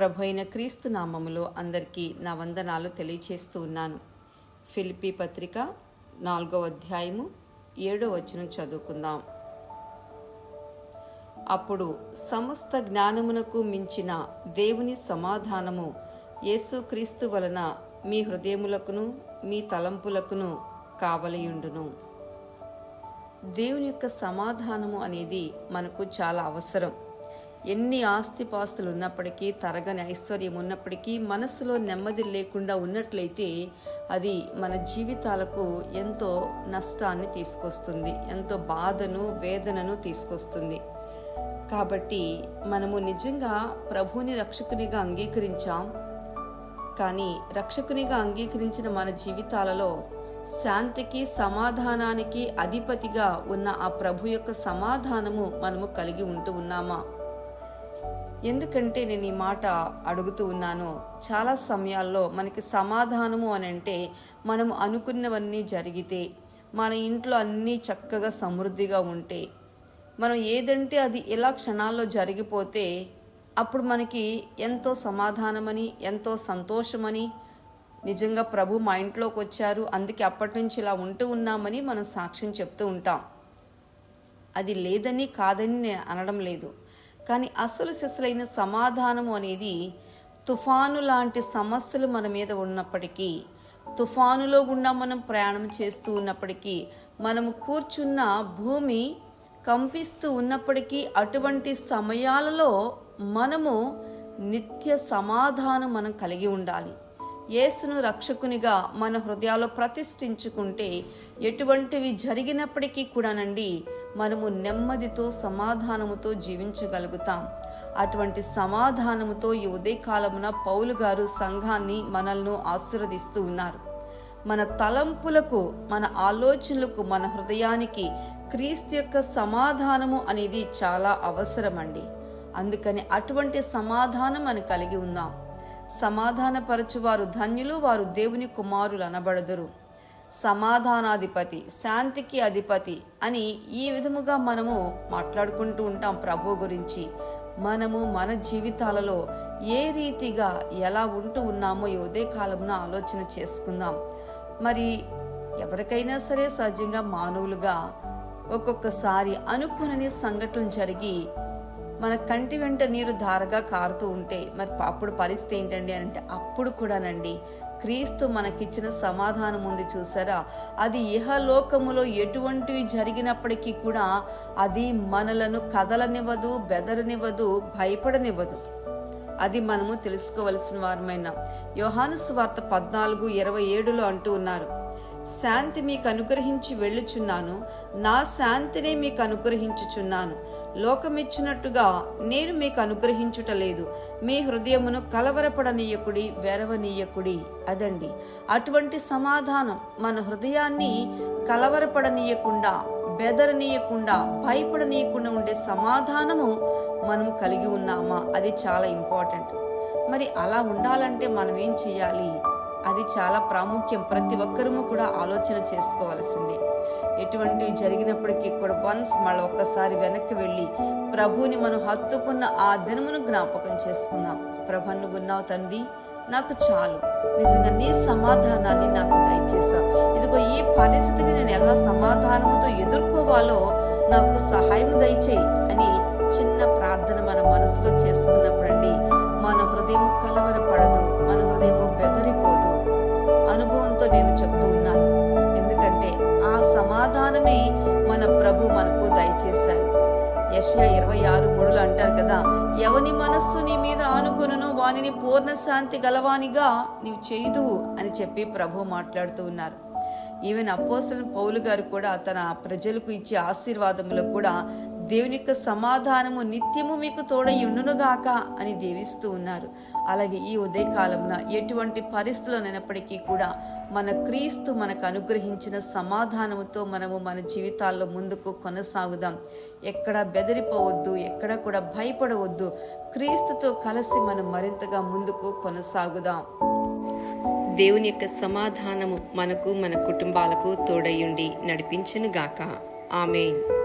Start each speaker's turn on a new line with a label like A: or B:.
A: ప్రభు అయిన క్రీస్తు నామములో అందరికీ నా వందనాలు తెలియచేస్తూ ఉన్నాను. ఫిలిపి పత్రిక నాలుగో అధ్యాయము ఏడో వచనం చదువుకుందాం. అప్పుడు సమస్త జ్ఞానమునకు మించిన దేవుని సమాధానము యేసుక్రీస్తు వలన మీ హృదయములకును మీ తలంపులకును కావలియుండును. దేవుని యొక్క సమాధానము అనేది మనకు చాలా అవసరం. ఎన్ని ఆస్తిపాస్తులు ఉన్నప్పటికీ తరగని ఐశ్వర్యం ఉన్నప్పటికీ మనసులో నెమ్మది లేకుండా ఉన్నట్లయితే అది మన జీవితాలకు ఎంతో నష్టాన్ని తీసుకొస్తుంది ఎంతో బాధను వేదనను తీసుకొస్తుంది. కాబట్టి మనము నిజంగా ప్రభువుని రక్షకునిగా అంగీకరించాం. కానీ రక్షకునిగా అంగీకరించిన మన జీవితాలలో శాంతికి సమాధానానికి అధిపతిగా ఉన్న ఆ ప్రభు యొక్క సమాధానము మనము కలిగి ఉంటూ ఉన్నామా? ఎందుకంటే నేను ఈ మాట అడుగుతూ ఉన్నాను చాలా సమయాల్లో మనకి సమాధానము అని అంటే మనం అనుకున్నవన్నీ జరిగితే మన ఇంట్లో అన్నీ చక్కగా సమృద్ధిగా ఉంటే మనం ఏదంటే అది ఎలా క్షణాల్లో జరిగిపోతే అప్పుడు మనకి ఎంతో సమాధానమని ఎంతో సంతోషమని నిజంగా ప్రభు మా ఇంట్లోకి వచ్చారు. అందుకే అప్పటి నుంచి ఇలా ఉంటూ ఉన్నామని మనం సాక్ష్యం చెప్తూ ఉంటాం. అది లేదని కాదని నేను అనడం లేదు. కానీ అసలు సిసలైన సమాధానము అనేది తుఫాను లాంటి సమస్యలు మన మీద ఉన్నప్పటికీ తుఫానులో గుండా మనం ప్రయాణం చేస్తూ ఉన్నప్పటికీ మనము కూర్చున్న భూమి కంపిస్తూ ఉన్నప్పటికీ అటువంటి సమయాలలో మనము నిత్య సమాధానం మనం కలిగి ఉండాలి. యేసును రక్షకునిగా మన హృదయాల్లో ప్రతిష్ఠించుకుంటే ఎటువంటివి జరిగినప్పటికీ కూడానండి మనము నెమ్మదితో సమాధానముతో జీవించగలుగుతాం. అటువంటి సమాధానముతో ఈ ఉదయకాలమున పౌలు గారు సంఘాన్ని మనల్ని ఆశీర్వదిస్తూ ఉన్నారు. మన తలంపులకు మన ఆలోచనలకు మన హృదయానికి క్రీస్తు యొక్క సమాధానము అనేది చాలా అవసరమండి. అందుకని అటువంటి సమాధానం మనం కలిగి ఉందాం. సమాధానపరచువారు ధన్యులు వారు దేవుని కుమారులు అనబడదురు సమాధానాధిపతి శాంతికి అధిపతి అని ఈ విధముగా మనము మాట్లాడుకుంటూ ఉంటాం ప్రభు గురించి. మనము మన జీవితాలలో ఏ రీతిగా ఎలా ఉంటూ ఉన్నామో ఈ ఉదయ కాలమున ఆలోచన చేసుకుందాం. మరి ఎవరికైనా సరే సహజంగా మానవులుగా ఒక్కొక్కసారి అనుకునని సంఘటనలు జరిగి మన కంటి వెంట నీరు ధారగా కారుతూ ఉంటే మరి అప్పుడు పరిస్థితి ఏంటండి అని అంటే అప్పుడు కూడానండి. క్రీస్తు మనకిచ్చిన సమాధానం ఉంది చూసారా? అది ఇహలోకములో ఎటువంటివి జరిగినప్పటికీ కూడా అది మనలను కదలనివ్వదు బెదరనివ్వదు భయపడనివ్వదు. అది మనము తెలుసుకోవలసిన వారమైన యోహాను స్వార్త పద్నాలుగు ఇరవై ఏడులో అంటూ ఉన్నారు. శాంతి మీకు అనుగ్రహించి వెళ్ళుచున్నాను. నా శాంతినే మీకు అనుగ్రహించుచున్నాను లోకమిచ్చినట్టుగా నేను మీకు అనుగ్రహించుట లేదు మీ హృదయమును కలవరపడనీయకుడి వెరవనీయకుడి అదండి. అటువంటి సమాధానం మన హృదయాన్ని కలవరపడనీయకుండా బెదరనీయకుండా భయపడనీయకుండా ఉండే సమాధానము మనము కలిగి ఉన్నామా? అది చాలా ఇంపార్టెంట్. మరి అలా ఉండాలంటే మనం ఏం చేయాలి? అది చాలా ప్రాముఖ్యం. ప్రతి ఒక్కరూ కూడా ఆలోచన చేసుకోవాల్సిందే. ఎటువంటివి జరిగినప్పటికీ కూడా వన్స్ మళ్ళీ ఒక్కసారి వెనక్కి వెళ్ళి ప్రభుని మనం హత్తుకున్న ఆ దినమును జ్ఞాపకం చేసుకుందాం. ప్రభు నువ్వు ఉన్నావు తండ్రి. నాకు చాలు. నిజంగా నీ సమాధానాన్ని నాకు దయచేసా. ఇదిగో ఈ పరిస్థితిని నేను ఎలా సమాధానముతో ఎదుర్కోవాలో నాకు సహాయం దయచేయి అని చిన్న ప్రార్థన మన మనసులో చేసుకున్నప్పుడండి మన హృదయం కలవరపడదు మన హృదయం బెదరిపోదు. అనుభవంతో నేను చెప్తూ ఉన్నాను. ఎందుకంటే ఆ సమాధానమే మన ప్రభు మనకు దయచేశారు. యష్యా ఇరవై ఆరు మూడులు అంటారు కదా ఎవని మనస్సు నీ మీద ఆనుకొనును వానిని పూర్ణ శాంతి గలవానిగా నీవు చేయుదు అని చెప్పి ప్రభు మాట్లాడుతూ ఉన్నారు. ఈవెన్ అపోసల పౌలు గారు కూడా తన ప్రజలకు ఇచ్చే ఆశీర్వాదములు కూడా దేవుని యొక్క సమాధానము నిత్యము మీకు తోడయుండునుగాక అని దీవిస్తూ ఉన్నారు. అలాగే ఈ ఉదయకాలమున ఎటువంటి పరిస్థితులనైనప్పటికీ కూడా మన క్రీస్తు మనకు అనుగ్రహించిన సమాధానముతో మనము మన జీవితాల్లో ముందుకు కొనసాగుదాం. ఎక్కడ బెదిరిపోవద్దు ఎక్కడ కూడా భయపడవద్దు. క్రీస్తుతో కలిసి మనం మరింతగా ముందుకు కొనసాగుదాం. దేవుని యొక్క సమాధానము మనకు మన కుటుంబాలకు తోడయుండి నడిపించునుగాక. ఆమెన్.